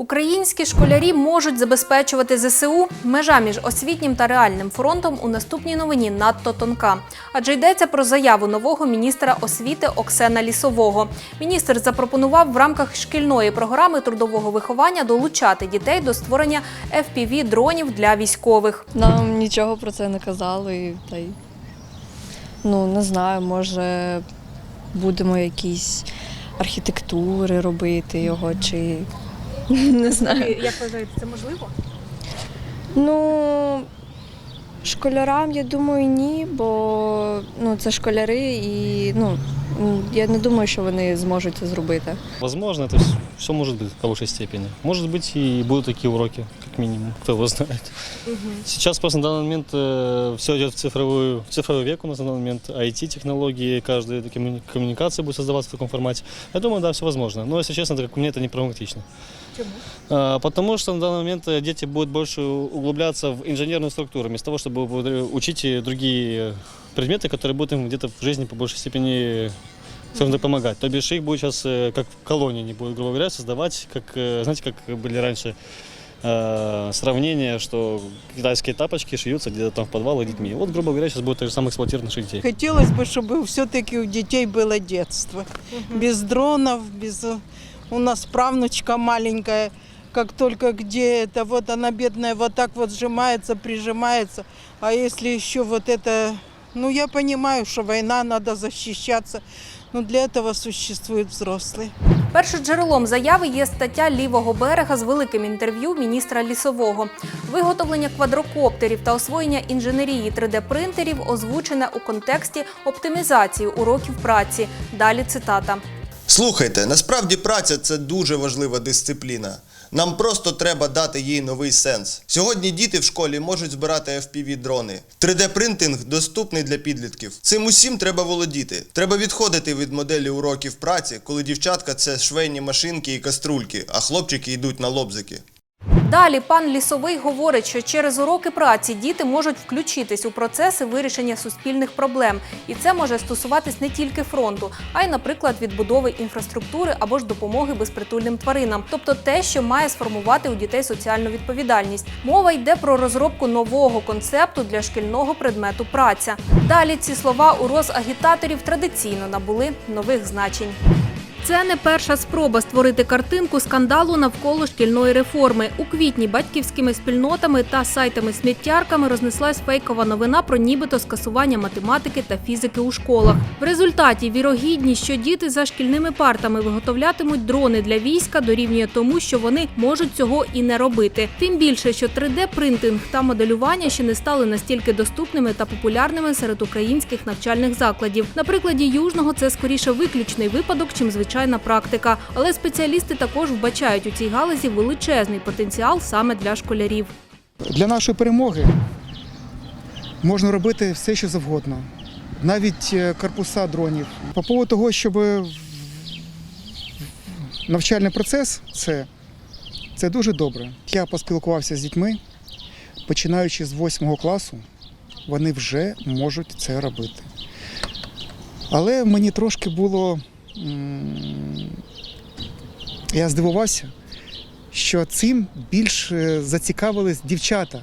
Українські школярі можуть забезпечувати ЗСУ. Межа між освітнім та реальним фронтом у наступній новині надто тонка. Адже йдеться про заяву нового міністра освіти Оксена Лісового. Міністр запропонував в рамках шкільної програми трудового виховання долучати дітей до створення fpv дронів для військових. Нам нічого про це не казали. Та й, ну, не знаю, може будемо якісь архітектури робити його, чи не знаю. Як вважаєте, це можливо? Ну, школярам, я думаю, ні, бо ну, це школяри і ну, м, я не думаю, що вони зможуть це зробити. Возможно, это все может быть в хорошей степени. Может быть, и будут такие уроки, как минимум, кто его знает. Сейчас просто на данный момент все идет в, цифровую, в цифровой век у нас на данный момент. IT-технологии, каждая коммуни- коммуникация будет создаваться в таком формате. Я думаю, да, все возможно. Но, если честно, это, как по мне, это не прагматично. А, Потому что на данный момент э, дети будут больше углубляться в инженерную структуру, вместо того, чтобы э, учить и другие предметы, которые будут им где-то в жизни по большей степени скажем так, помогать. То бишь их будет сейчас э, как в колонии, не будет, грубо говоря, создавать, как, э, знаете, как были раньше э, сравнения, что китайские тапочки шьются где-то там в подвалах детьми. Вот, грубо говоря, сейчас будет так же самое эксплуатировать наших детей. Хотелось бы, чтобы все-таки у детей было детство. Без дронов, без... У нас правнучка маленькая, как только где это, вот она бедная, вот так вот сжимается, прижимается. А если еще вот это... Ну, я понимаю, что война, надо защищаться. Но для этого существуют взрослые. Першоджерелом заяви є стаття лівого берега з великим інтерв'ю міністра лісового. Виготовлення квадрокоптерів та освоєння інженерії 3D-принтерів озвучене у контексті оптимізації уроків праці. Далі цитата. Слухайте, насправді праця це дуже важлива дисципліна. Нам просто треба дати їй новий сенс. Сьогодні діти в школі можуть збирати FPV-дрони. 3D-принтинг доступний для підлітків. Цим усім треба володіти. Треба відходити від моделі уроків праці, коли дівчатка це швейні машинки і каструльки, а хлопчики йдуть на лобзики. Далі пан Лісовий говорить, що через уроки праці діти можуть включитись у процеси вирішення суспільних проблем, і це може стосуватись не тільки фронту, а й, наприклад, відбудови інфраструктури або ж допомоги безпритульним тваринам, тобто те, що має сформувати у дітей соціальну відповідальність. Мова йде про розробку нового концепту для шкільного предмету праця. Далі ці слова у розагітаторів традиційно набули нових значень. Це не перша спроба створити картинку скандалу навколо шкільної реформи. У квітні батьківськими спільнотами та сайтами-сміттярками рознеслась фейкова новина про нібито скасування математики та фізики у школах. В результаті вірогідність, що діти за шкільними партами виготовлятимуть дрони для війська, дорівнює тому, що вони можуть цього і не робити. Тим більше, що 3D-принтинг та моделювання ще не стали настільки доступними та популярними серед українських навчальних закладів. На прикладі южного це скоріше виключний випадок, чим звичайна практика. Але спеціалісти також вбачають у цій галузі величезний потенціал саме для школярів. Для нашої перемоги можна робити все, що завгодно, навіть е, корпуса дронів. По поводу того, щоб навчальний процес це, це дуже добре. Я поспілкувався з дітьми, починаючи з 8 класу, вони вже можуть це робити. Але мені трошки було. Я здивувався, що цим більш зацікавились дівчата.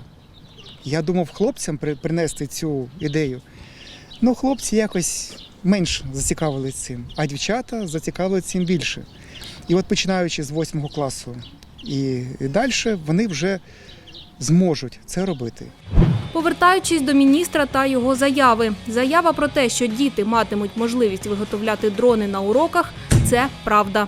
Я думав хлопцям принести цю ідею. Ну, хлопці якось менш зацікавились цим, а дівчата зацікавились цим більше. І от починаючи з 8 класу і далі, вони вже зможуть це робити. Повертаючись до міністра та його заяви, заява про те, що діти матимуть можливість виготовляти дрони на уроках, це правда.